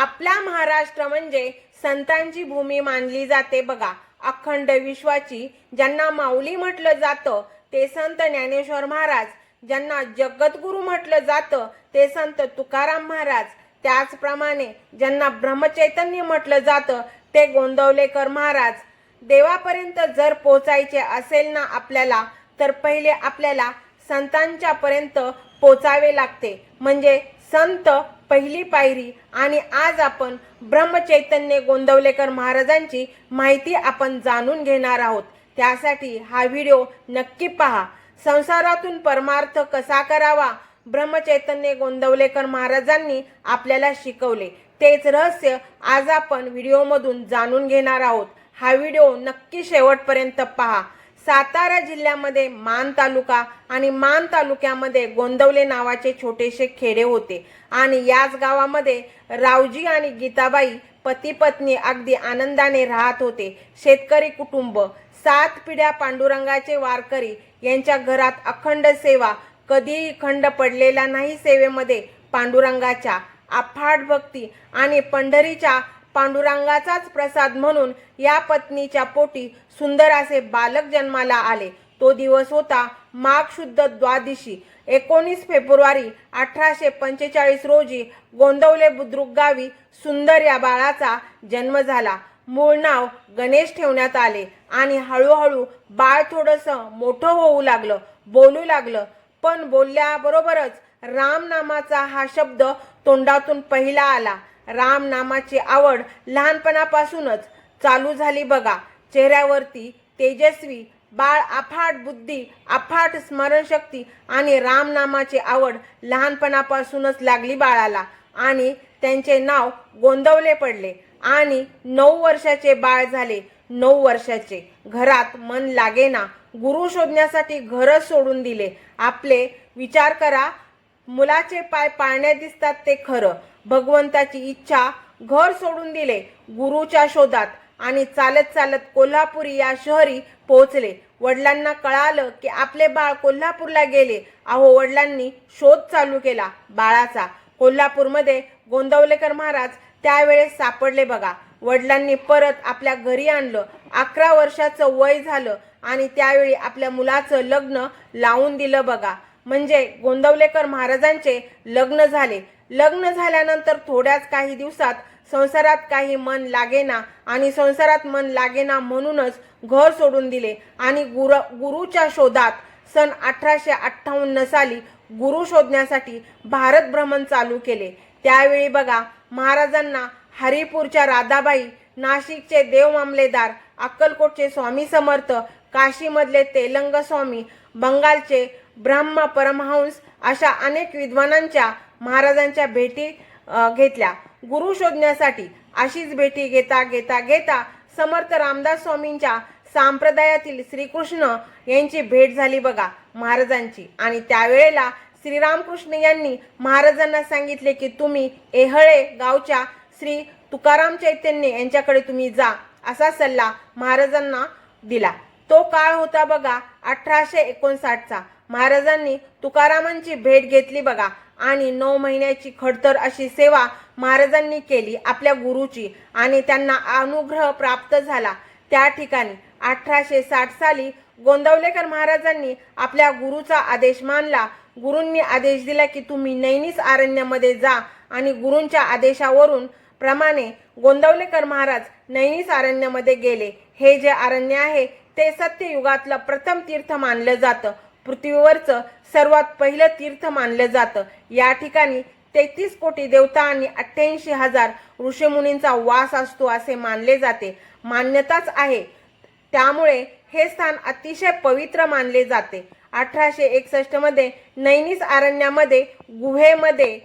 आपला महाराष्ट्र म्हणजे संतांची भूमी मानली जाते बघा. अखंड विश्वाची ज्यांना माऊली म्हटलं जातं ते संत ज्ञानेश्वर महाराज. ज्यांना जगद्गुरू म्हटलं जातं ते संत तुकाराम महाराज. त्याचप्रमाणे ज्यांना ब्रह्मचैतन्य म्हटलं जातं ते गोंदवलेकर महाराज. देवापर्यंत जर पोचायचे असेल ना आपल्याला तर पहिले आपल्याला संतांच्या पर्यंत पोचावे लागते. म्हणजे संत पहिली पायरी आणि आज आपण ब्रह्मचैतन्य गोंदवलेकर महाराजांची माहिती आपण जाणून घेणार आहोत. त्यासाठी हा व्हिडिओ नक्की पहा. संसारातून परमार्थ कसा करावा? ब्रह्मचैतन्य गोंदवलेकर महाराजांनी आपल्याला शिकवले. तेच रहस्य आज आपण व्हिडिओमधून जाणून घेणार आहोत. हा व्हिडिओ नक्की शेवटपर्यंत पहा. सातारा जिल्ह्यामध्ये मान तालुका आणि मान तालुक्यामध्ये गोंदवले नावाचे छोटेसे खेडे होते. आणि याच गावामध्ये रावजी आणि गीताबाई पती पत्नी अगदी आनंदाने राहत होते. शेतकरी कुटुंब सात पिढ्या पांडुरंगाचे वारकरी यांच्या घरात अखंड सेवा कधीही खंड पडलेला नाही सेवेमध्ये पांडुरंगाच्या अफाट भक्ती आणि पंढरीच्या पांडुरंगाचाच प्रसाद म्हणून या पत्नीच्या पोटी सुंदर असे बालक जन्माला आले. तो दिवस होता माघ शुद्ध द्वादशी. एकोणीस फेब्रुवारी अठराशे पंचेचाळीस रोजी गोंदवले बुद्रुक गावी सुंदर या बाळाचा जन्म झाला. मूळ नाव गणेश ठेवण्यात आले आणि हळूहळू बाळ थोडंसं मोठं होऊ लागलं बोलू लागलं. पण बोलल्याबरोबरच राम नामाचा हा शब्द तोंडातून पहिला आला. रामनामाची आवड लहानपणापासूनच चालू झाली बघा. चेहऱ्यावरती तेजस्वी बाळ अफाट बुद्धी अफाट स्मरणशक्ती आणि रामनामाची आवड लहानपणापासूनच लागली बाळाला आणि त्यांचे नाव गोंदवले पडले आणि नऊ वर्षाचे बाळ झाले. नऊ वर्षाचे. घरात मन लागेना. गुरु शोधण्यासाठी घरच सोडून दिले. आपले विचार करा. मुलाचे पाय पाळण्यात दिसतात ते खरं. भगवंताची इच्छा घर सोडून दिले गुरुच्या शोधात आणि चालत चालत कोल्हापुरी या शहरी पोहोचले. वडिलांना कळालं की आपले बाळ कोल्हापूरला गेले. अहो वडिलांनी शोध चालू केला बाळाचा. कोल्हापूरमध्ये गोंदवलेकर महाराज त्यावेळेस सापडले बघा. वडिलांनी परत आपल्या घरी आणलं. अकरा वर्षाचं वय झालं आणि त्यावेळी आपल्या मुलाचं लग्न लावून दिलं बघा. म्हणजे गोंदवलेकर महाराजांचे लग्न झाले. लग्न झाल्यानंतर थोड्याच काही दिवसात संसारात काही मन लागेना आणि संसारात मन लागेना म्हणूनच घर सोडून दिले. आणि गुरु गुरुच्या शोधात सन अठराशे अठ्ठावन्न साली गुरु शोधण्यासाठी भारत भ्रमण चालू केले. त्यावेळी बघा महाराजांना हरिपूरच्या राधाबाई नाशिकचे देव मामलेदार अक्कलकोटचे स्वामी समर्थ काशीमधले तेलंग स्वामी बंगालचे ब्रह्म परमहंस अशा अनेक विद्वानांच्या महाराजांच्या भेटी घेतल्या. गुरु शोधण्यासाठी अशीच भेटी घेता घेता घेता समर्थ रामदास स्वामींच्या संप्रदायातील श्रीकृष्ण यांची भेट झाली बघा महाराजांची. आणि त्यावेळेला श्रीरामकृष्ण यांनी महाराजांना सांगितले की तुम्ही एहळे गावच्या श्री तुकाराम चैतन्य यांच्याकडे तुम्ही जा असा सल्ला महाराजांना दिला. तो काळ होता बघा अठराशे एकोणसाठचा. महाराजांनी तुकारामांची भेट घेतली बघा. आणि नऊ महिन्याची खडतर अशी सेवा महाराजांनी केली आपल्या गुरुची. आणि त्यांना अनुग्रह प्राप्त झाला. त्या ठिकाणी अठराशे साठ साली गोंदवलेकर महाराजांनी आपल्या गुरुचा आदेश मानला. गुरूंनी आदेश दिला की तुम्ही नैनीस अरण्यामध्ये जा आणि गुरूंच्या आदेशावरून प्रमाणे गोंदवलेकर महाराज नैनीस अरण्यामध्ये गेले. हे जे अरण्य आहे ते सत्ययुगातलं प्रथम तीर्थ मानलं जातं. पृथ्वीवरचं सर्वात पहिलं तीर्थ मानलं जातं. या ठिकाणी तेहतीस कोटी देवता आणि अठ्ठ्याऐंशी हजार ऋषीमुनींचा वास असतो असे मानले जाते. मान्यताच आहे. त्यामुळे हे स्थान अतिशय पवित्र मानले जाते. अठराशे एकसष्टमध्ये नैनिस अरण्यामध्ये गुहेमध्ये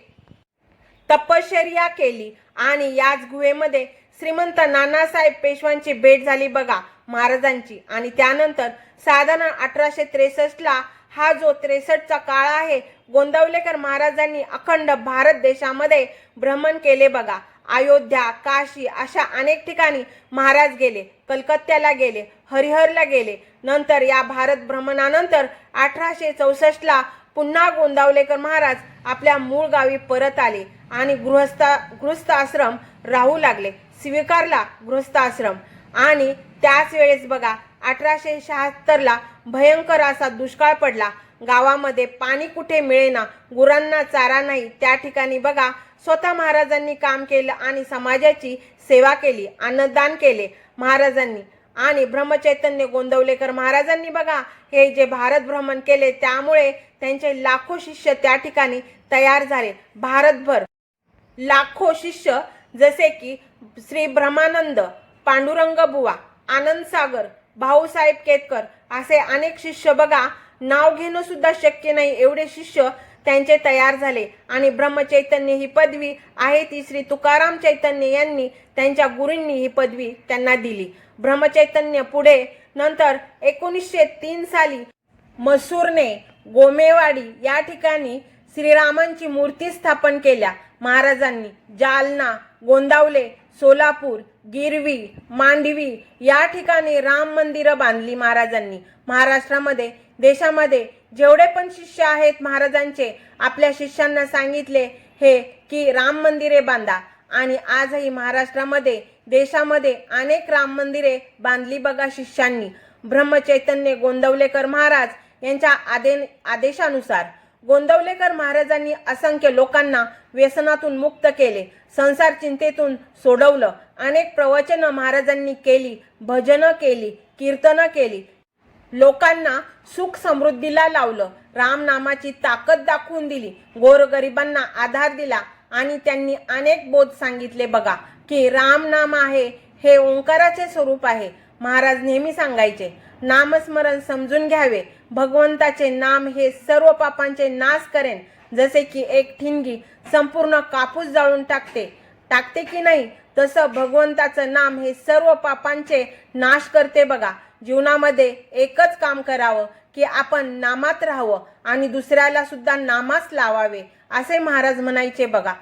तपश्चर्या केली आणि याच गुहेमध्ये श्रीमंत नानासाहेब पेशवांची भेट झाली बघा. महाराजांची. आणि त्यानंतर साधारण अठराशे त्रेसष्टला हा जो त्रेसष्टचा काळ आहे गोंदवलेकर महाराजांनी अखंड भारत देशामध्ये भ्रमण केले बघा. अयोध्या काशी अशा अनेक ठिकाणी महाराज गेले कलकत्त्याला गेले हरिहरला गेले. नंतर या भारत भ्रमणानंतर अठराशे चौसष्टला पुन्हा गोंदावलेकर महाराज आपल्या मूळ गावी परत आले आणि गृहस्था गृहस्थ आश्रम राहू लागले. स्वीकारला गृहस्थ आश्रम आणि त्याच वेळेस बघा अठराशे शहात्तरला भयंकर असा दुष्काळ पडला. गावामध्ये पाणी कुठे मिळेना गुरांना चारा नाही त्या ठिकाणी बघा स्वतः महाराजांनी काम केलं आणि समाजाची सेवा केली अन्नदान केले महाराजांनी. आणि ब्रह्मचैतन्य गोंदवलेकर महाराजांनी बघा हे जे भारत भ्रमण केले त्यामुळे त्यांचे लाखो शिष्य त्या ठिकाणी तयार झाले. भारतभर लाखो शिष्य जसे की श्री ब्रह्मानंद पांडुरंग बुवा आनंद सागर भाऊसाहेब केतकर असे अनेक शिष्य बघा. नाव घेणं सुद्धा शक्य नाही एवढे शिष्य त्यांचे तयार झाले. आणि ब्रह्मचैतन्य ही पदवी आहे ती श्री तुकाराम चैतन्य यांनी त्यांच्या गुरूंनी ही पदवी त्यांना दिली. ब्रह्मचैतन्य पुढे नंतर एकोणीसशे तीन साली मसूरने गोमेवाडी या ठिकाणी श्रीरामांची मूर्ती स्थापन केल्या. महाराजांनी जालना गोंदावले सोलापूर गिरवी मांडवी या ठिकाणी राम मंदिरं बांधली महाराजांनी. महाराष्ट्रामध्ये देशामध्ये जेवढे पण शिष्य आहेत महाराजांचे आपल्या शिष्यांना सांगितले हे की राम मंदिरे बांधा. आणि आजही महाराष्ट्रामध्ये देशामध्ये अनेक राम मंदिरे बांधली बघा शिष्यांनी. ब्रह्मचैतन्य गोंदवलेकर महाराज यांच्या आदे आदेशानुसार गोंदवलेकर महाराजांनी असंख्य लोकांना व्यसनातून मुक्त केले संसार चिंतेतून सोडवलं अनेक प्रवचनं महाराजांनी केली भजनं केली कीर्तनं केली. लोकांना सुख समृद्धीला लावलं रामनामाची ताकद दाखवून दिली गोरगरिबांना आधार दिला आणि त्यांनी अनेक बोध सांगितले. बघा की रामनाम आहे हे ओंकाराचे स्वरूप आहे महाराज नेहमी सांगायचे नामस्मरण समजून घ्यावे. भगवंताचे नाम हे सर्व पापांचे नाश करेन. जसे की एक ठिणगी संपूर्ण कापूस जाळून टाकते. टाकते की नाही? तसं भगवंताचं नाम हे सर्व पापांचे नाश करते बघा. जीवनामध्ये एकच काम करावं की आपण नामात राहावं आणि दुसऱ्याला सुद्धा नामास लावावे असे महाराज म्हणायचे बघा.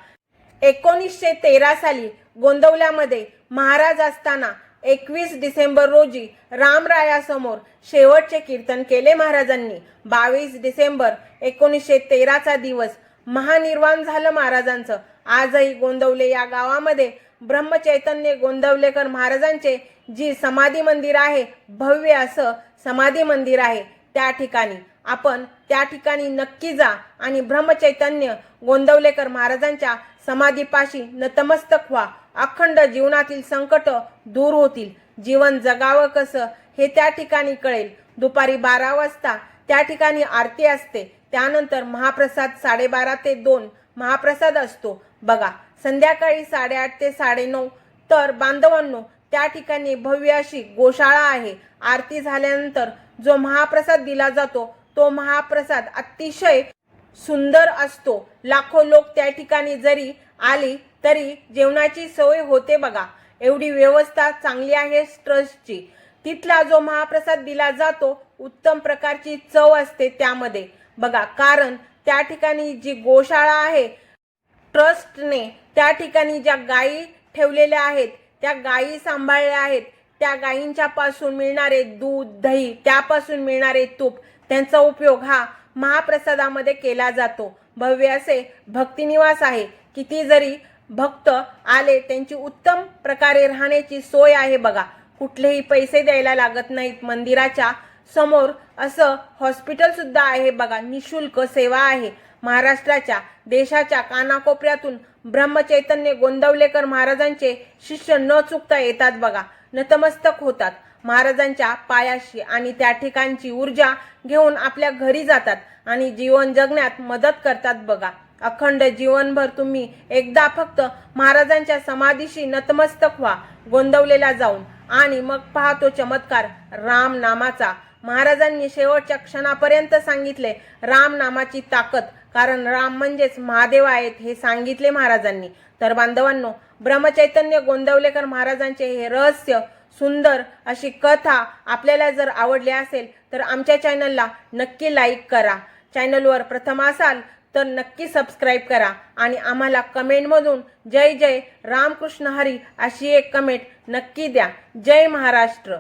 एकोणीसशे तेरा साली गोंदवल्यामध्ये महाराज असताना एकवीस डिसेंबर रोजी रामरायासमोर शेवटचे कीर्तन केले महाराजांनी. बावीस डिसेंबर एकोणीसशे तेराचा दिवस. महानिर्वाण झालं महाराजांचं. आजही गोंदवले या गावामध्ये ब्रह्मचैतन्य गोंदवलेकर महाराजांचे जी समाधी मंदिर आहे भव्य असं समाधी मंदिर आहे त्या ठिकाणी. आपण त्या ठिकाणी नक्की जा आणि ब्रह्मचैतन्य गोंदवलेकर महाराजांच्या समाधीपाशी नतमस्तक व्हा. अखंड जीवनातील संकट दूर होतील. जीवन जगावं कसं हे त्या ठिकाणी कळेल. दुपारी बारा वाजता त्या ठिकाणी आरती असते. त्यानंतर महाप्रसाद साडेबारा ते दोन महाप्रसाद असतो. बघा संध्याकाळी साडेआठ ते साडेनऊ. तर बांधवांनो त्या ठिकाणी भव्य अशी गोशाळा आहे. आरती झाल्यानंतर जो महाप्रसाद दिला जातो तो महाप्रसाद अतिशय सुंदर असतो. लाखो लोक त्या ठिकाणी जरी आली तरी जेवणाची सोय होते बघा. एवढी व्यवस्था चांगली आहे ट्रस्टची. तिथला जो महाप्रसाद दिला जातो उत्तम प्रकारची चव असते त्यामध्ये. बघा कारण त्या ठिकाणी जी गोशाळा आहे ट्रस्टने त्या ठिकाणी ज्या गायी ठेवलेल्या आहेत त्या गायी सांभाळल्या आहेत त्या गायींच्या पासून मिळणारे दूध दही त्यापासून मिळणारे तूप त्यांचा उपयोग हा महाप्रसादामध्ये केला जातो. भव्य असे भक्तिनिवास आहे किती जरी भक्त आले त्यांची उत्तम प्रकारे राहण्याची सोय आहे बघा. कुठलेही पैसे द्यायला लागत नाहीत. मंदिराच्या समोर असं हॉस्पिटल सुद्धा आहे बघा. निशुल्क सेवा आहे. महाराष्ट्राच्या देशाच्या कानाकोपऱ्यातून ब्रह्मचैतन्य गोंदवलेकर महाराजांचे शिष्य न चुकता येतात बघा. नतमस्तक होतात. महाराजांच्या पायाशी आणि त्या ठिकाणची ऊर्जा घेऊन आपल्या घरी जातात आणि जीवन जगण्यात मदत करतात बघा. अखंड जीवनभर तुम्ही एकदा फक्त महाराजांच्या समाधीशी नतमस्तक व्हा गोंदवलेला जाऊन. आणि मग पाहतो चमत्कार राम नामाचा महाराजांनी शेवटच्या क्षणापर्यंत सांगितले राम नामाची ताकद कारण राम म्हणजेच महादेव आहेत हे सांगितले महाराजांनी. तर बांधवांनो ब्रह्मचैतन्य गोंदवलेकर महाराजांचे हे रहस्य सुंदर अशी कथा आपल्याला जर आवडली असेल तर आमच्या चॅनलला नक्की लाईक करा. चॅनलवर प्रथम असाल तर नक्की सबस्क्राईब करा आणि आम्हाला कमेंटमधून जय जय रामकृष्ण हरी अशी एक कमेंट नक्की द्या. जय महाराष्ट्र.